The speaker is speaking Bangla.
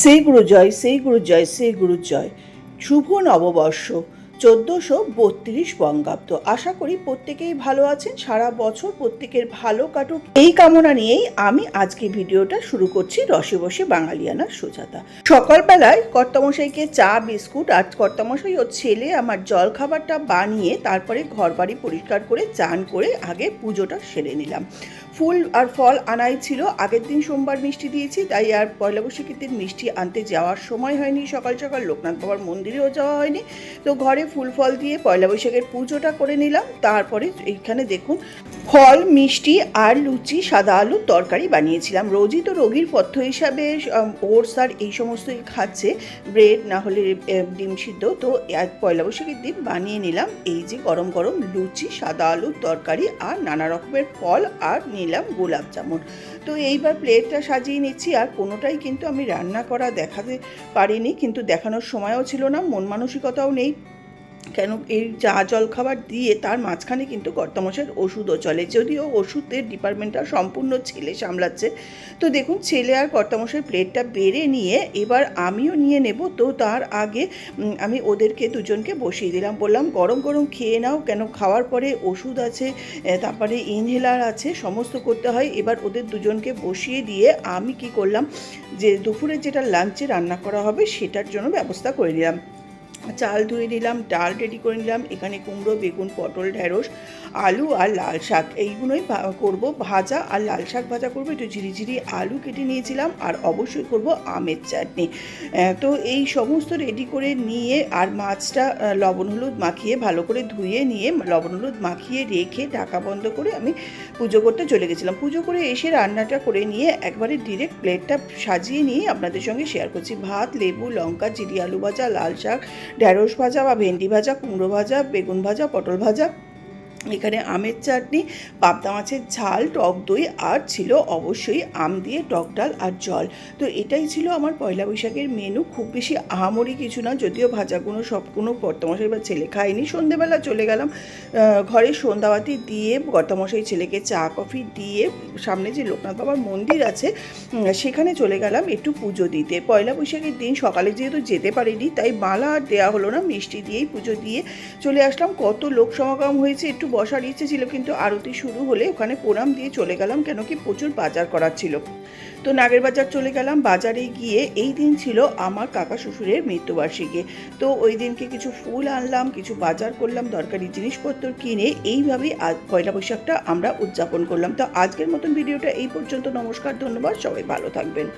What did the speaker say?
সেই গুরু জয় সেই গুরু জয় সেই গুরু জয়। শুভ নববর্ষ। চোদ্দোশো বত্রিশ বঙ্গাব্দ। আশা করি প্রত্যেকেই ভালো আছেন। সারা বছর প্রত্যেকের ভালো কাটুক। এই কামনা নিয়েই আমি আজকে ভিডিওটা শুরু করছি রসে বসে বাঙালিয়ানার সুজাতা। সকালবেলায় কর্তামশাইকে চা, বিস্কুট আর কর্তামশাই ও ছেলে আমার জল খাবারটা বানিয়ে তারপরে ঘর বাড়ি পরিষ্কার করে, চান করে আগে পুজোটা সেরে নিলাম। ফুল আর ফল আনাই ছিল। আগের দিন সোমবার মিষ্টি দিয়েছি, তাই আর পয়লা বৈশাখীর দিন মিষ্টি আনতে যাওয়ার সময় হয়নি। সকাল সকাল লোকনাথ বাবার মন্দিরেও যাওয়া হয়নি। তো ঘরে ফুল ফল দিয়ে পয়লা বৈশাখের পুজোটা করে নিলাম। তারপরে এইখানে দেখুন, ফল, মিষ্টি আর লুচি, সাদা আলুর তরকারি বানিয়েছিলাম। রোজই তো রোগীর পথ্য হিসাবে ওটস আর এই সমস্তই খাচ্ছে। ব্রেড না হলে ডিম সিদ্ধ। তো আজ পয়লা বৈশাখের দিন বানিয়ে নিলাম। এই যে গরম গরম লুচি, সাদা আলুর তরকারি আর নানা রকমের ফল আর নিলাম গোলাপ জামুন। তো এইবার প্লেটটা সাজিয়ে নিচ্ছি। আর কোনোটাই কিন্তু আমি রান্না করা দেখাতে পারিনি। কিন্তু দেখানোর সময়ও ছিল না, মন মানসিকতাও নেই। কেন এই চা জল খাবার দিয়ে তার মাঝখানে কিন্তু কর্তামশের ওষুধও চলে। যদিও ওষুধের ডিপার্টমেন্টটা সম্পূর্ণ ছেলে সামলাচ্ছে। তো দেখুন, ছেলে আর কর্তামশাই প্লেটটা বেড়ে নিয়ে এবার আমিও নিয়ে নেব। তো তার আগে আমি ওদেরকে দুজনকে বসিয়ে দিলাম। বললাম, গরম গরম খেয়ে নাও। কেন খাওয়ার পরে ওষুধ আছে তারপরে ইনহেলার আছে, সমস্ত করতে হয়। এবার ওদের দুজনকে বসিয়ে দিয়ে আমি কি করলাম, যে দুপুরে যেটা লাঞ্চে রান্না করা হবে, সেটার জন্য ব্যবস্থা করে নিলাম। চাল ধুয়ে নিলাম, ডাল রেডি করে নিলাম, এখানে কুমড়ো, বেগুন, পটল, ঢেঁড়স, আলু আর লাল শাক। এইগুলোই করব ভাজা আর লাল শাক ভাজা করব। একটু ঝিরিঝিরি আলু কেটে নিয়েছিলাম আর অবশ্যই করব আমের চাটনি। তো এই সমস্ত রেডি করে নিয়ে আর মাছটা লবণ হলুদ মাখিয়ে ভালো করে ধুয়ে নিয়ে লবণ হলুদ মাখিয়ে রেখে ঢাকা বন্ধ করে আমি পুজো করতে চলে গেছিলাম। পুজো করে এসে রান্নাটা করে নিয়ে একবারে ডিরেক্ট প্লেটটা সাজিয়ে নিয়ে আপনাদের সঙ্গে শেয়ার করছি। ভাত, লেবু, লঙ্কা চিড়ি আলু ভাজা, লাল শাক ঢ্যাঁড়স ভাজা বা ভেন্ডি ভাজা কুমড়ো ভাজা বেগুন ভাজা পটল ভাজা। এখানে আমের চাটনি, পাবদা মাছের ঝাল, টক দই আর ছিল অবশ্যই আম দিয়ে টক ডাল আর জল। তো এটাই ছিল আমার পয়লা বৈশাখের মেনু। খুব বেশি আহামরি কিছু না, যদিও ভাজাগুলো সবগুলো কর্তামশাই বা ছেলে খায়নি। সন্ধেবেলা চলে গেলাম ঘরে সন্ধ্যাবাতি দিয়ে কর্তামশাই ছেলেকে চা, কফি দিয়ে সামনে যে লোকনাথ বাবার মন্দির আছে সেখানে চলে গেলাম একটু পুজো দিতে। পয়লা বৈশাখের দিন সকালে যেহেতু যেতে পারিনি, তাই মালা আর দেওয়া হলো না, মিষ্টি দিয়েই পুজো দিয়ে চলে আসলাম। কত লোক সমাগম হয়েছে একটু বসার ইচ্ছে ছিল, কিন্তু আরতি শুরু হলে ওখানে প্রণাম দিয়ে চলে গেলাম, কেন কি প্রচুর বাজার করার ছিল। তো নাগের বাজার চলে গেলাম, বাজারে গিয়ে এই দিন ছিল আমার কাকা শ্বশুরের মৃত্যুবার্ষিকী। তো ওই দিনকে কিছু ফুল আনলাম, কিছু বাজার করলাম, দরকারি জিনিসপত্র কিনে এইভাবেই আজ পয়লা বৈশাখটা আমরা উদযাপন করলাম। তো আজকের মতন ভিডিওটা এই পর্যন্ত, নমস্কার, ধন্যবাদ, সবাই ভালো থাকবেন।